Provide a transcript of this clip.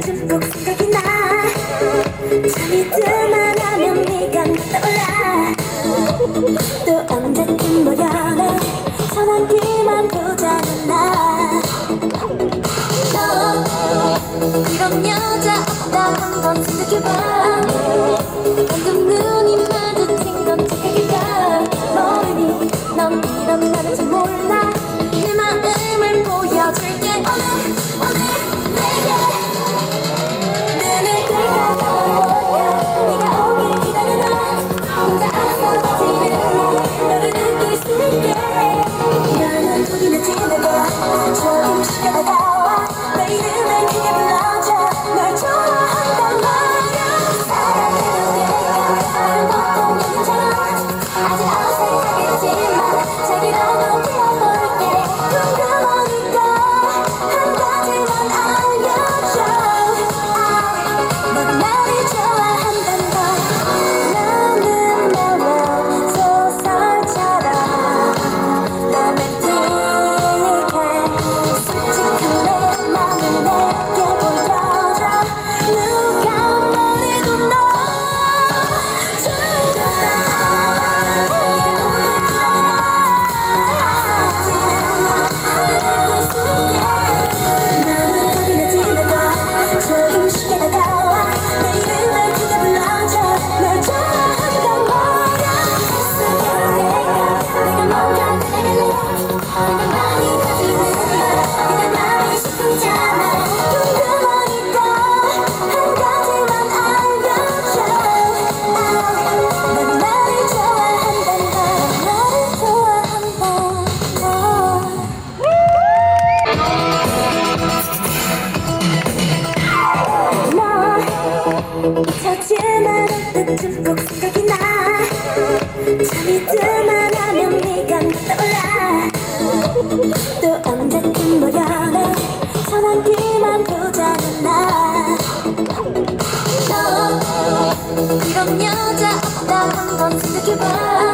꼭 생각이 나. 잠이 들만 하면 네가 떠올라. 또 언제쯤 보려나 전화기만 보자는 나너 이런 여자 없다 한번 생각해봐 저지에 말했던 좀꼭 생각이 나. 잠이 들만 하면 네가 떠올라. 또 언제쯤 모여내 전환기만 보자는 나너 이런 여자 없다는 건 생각해봐.